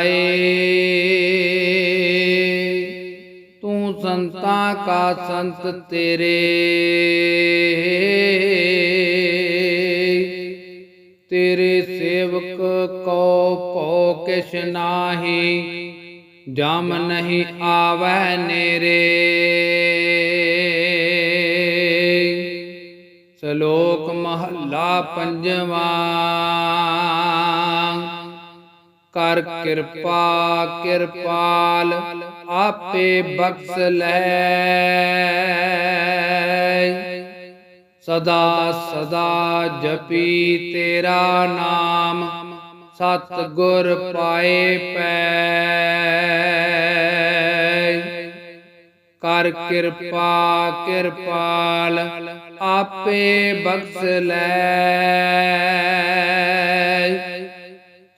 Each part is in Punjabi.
ਰਾਏ ਤੂੰ ਸੰਤਾ ਕਾ ਸੰਤ ਤੇਰੇ। ਤੇਰੇ ਸੇਵਕ ਕੋ ਭੋ ਕਿਛ ਨਾਹੀ, ਜਮ ਨਹੀਂ ਆਵੈ ਨੇਰੇ। ਸ਼ਲੋਕ ਮਹੱਲਾ ਪੰਜਵਾਂ। ਕਰ ਕਿਰਪਾ, ਕਿਰਪਾਲ ਆਪੇ ਬਖਸ਼ ਲੈ। ਸਦਾ ਸਦਾ ਜਪੀ ਤੇਰਾ ਨਾਮ ਸਤ ਗੁਰ ਪਾਏ ਪੈ। ਕਰ ਕਿਰਪਾ, ਕਿਰਪਾਲ ਆਪੇ ਬਖਸ਼ ਲੈ।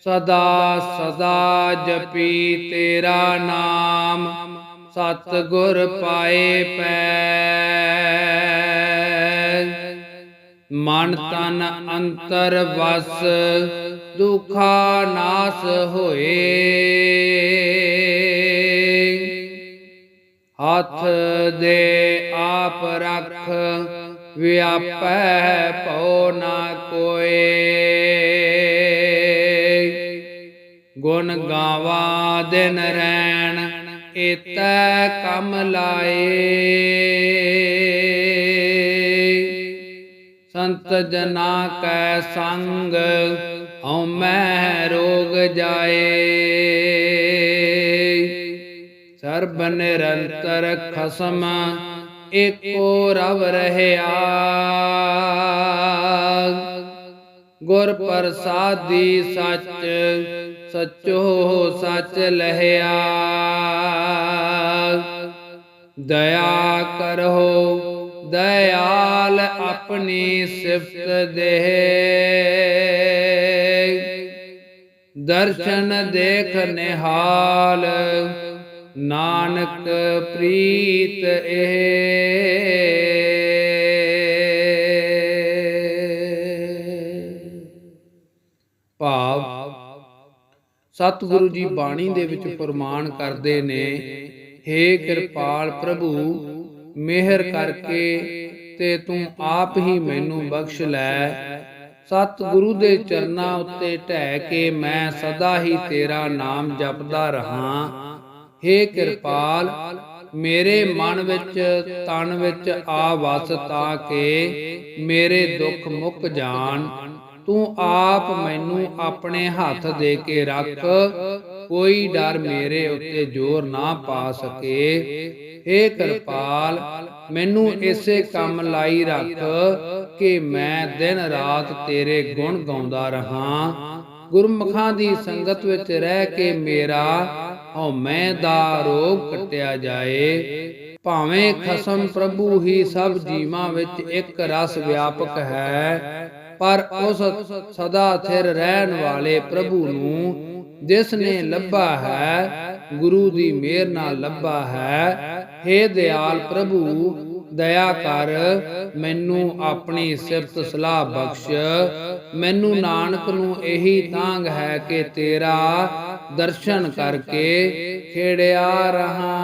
ਸਦਾ ਸਦਾ ਜਪੀ ਤੇਰਾ ਨਾਮ ਸਤ ਗੁਰ ਪਾਏ ਪੈ ਮਨ ਤਨ ਅੰਤਰ ਵਸ, ਦੁਖਾ ਨਾਸ ਹੋਏ। ਹੱਥ ਦੇ ਆਪ ਰੱਖ, ਵਿਆਪੈ ਭਉ ਨਾ ਕੋਏ। ਗੁਣ ਗਾਵਾ ਦਿਨ ਰੈਣ, ਏਤੈ ਕਮ ਲਾਏ। ਸੰਤ ਜਨਾ ਕੈ ਸੰਗ ਹਉ ਮੈਂ ਰੋਗ ਜਾਏ। ਸਰਬ ਨਿਰੰਤਰ ਖਸਮ, ਏਕੋ ਰਵ ਰਹਿਆ। ਗੁਰ ਪ੍ਰਸਾਦੀ ਸੱਚ, ਸਚੋ ਸੱਚ ਲਹਿਆ। ਦਇਆ ਕਰੋ, ਦਇਆਲ ਆਪਣੀ ਸਿਫਤ ਦੇ ਦਰਸ਼ਨ ਦੇਖ ਨਿਹਾਲ, ਨਾਨਕ ਪ੍ਰੀਤ ਇਹ। ਸਤਿਗੁਰੂ ਜੀ ਬਾਣੀ ਦੇ ਵਿੱਚ ਫਰਮਾਨ ਕਰਦੇ ਨੇ हे ਕਿਰਪਾਲ ਪ੍ਰਭੂ ਮਿਹਰ ਕਰਕੇ ਤੇ ਤੂੰ ਆਪ ਹੀ ਮੈਨੂੰ ਬਖਸ਼ ਲੈ। ਸਤਿਗੁਰੂ ਦੇ ਚਰਨਾਂ ਉੱਤੇ ਢਹਿ ਕੇ ਮੈਂ ਸਦਾ ਹੀ ਤੇਰਾ ਨਾਮ ਜਪਦਾ ਰਹਾ। हे ਕਿਰਪਾਲ ਮੇਰੇ ਮਨ ਵਿੱਚ ਤਨ ਵਿੱਚ ਆ ਵਸ ਤਾਂ ਕਿ ਮੇਰੇ ਦੁੱਖ ਮੁੱਕ ਜਾਣ। ਤੂੰ ਆਪ ਮੈਨੂੰ ਆਪਣੇ ਹੱਥ ਦੇ ਕੇ ਰੱਖ। ਕੋਈ ਡਰ ਮੇਰੇ ਉੱਤੇ ਜ਼ੋਰ ਨਾ ਪਾ ਸਕੇ। ਏ ਕਿਰਪਾਲ, ਮੈਨੂੰ ਇਸੇ ਕੰਮ ਲਾਈ ਰੱਖ ਕਿ ਮੈਂ ਦਿਨ ਰਾਤ ਤੇਰੇ ਗੁਣ ਗਾਉਂਦਾ ਰਹਾ। ਗੁਰਮੁਖਾਂ ਦੀ ਸੰਗਤ ਵਿੱਚ ਰਹਿ ਕੇ ਮੇਰਾ ਹਉਮੈ ਦਾ ਰੋਗ ਕਟਿਆ ਜਾਏ। ਭਾਵੇਂ ਖਸਮ ਪ੍ਰਭੂ ਹੀ ਸਭ ਜੀਵਾਂ ਵਿੱਚ ਇੱਕ ਰਸ ਵਿਆਪਕ ਹੈ ਪਰ ਉਸ ਸਦਾ ਥਿਰ ਰਹਿਣ ਵਾਲੇ ਪ੍ਰਭੂ ਨੂੰ ਜਿਸ ਨੇ ਲੱਭਾ ਹੈ, ਗੁਰੂ ਦੀ ਮਿਹਰ ਨਾਲ ਲੱਭਾ ਹੈ हे ਦਿਆਲ ਪ੍ਰਭੂ, ਦਇਆ ਕਰ, ਮੈਨੂੰ ਆਪਣੀ ਸਿਫਤ ਸਲਾਹ ਬਖਸ਼। ਮੈਨੂੰ ਨਾਨਕ ਨੂੰ ਇਹੀ ਤਾਂਗ ਹੈ ਕਿ ਤੇਰਾ ਦਰਸ਼ਨ ਕਰਕੇ ਖੇੜਿਆ ਰਹਾ।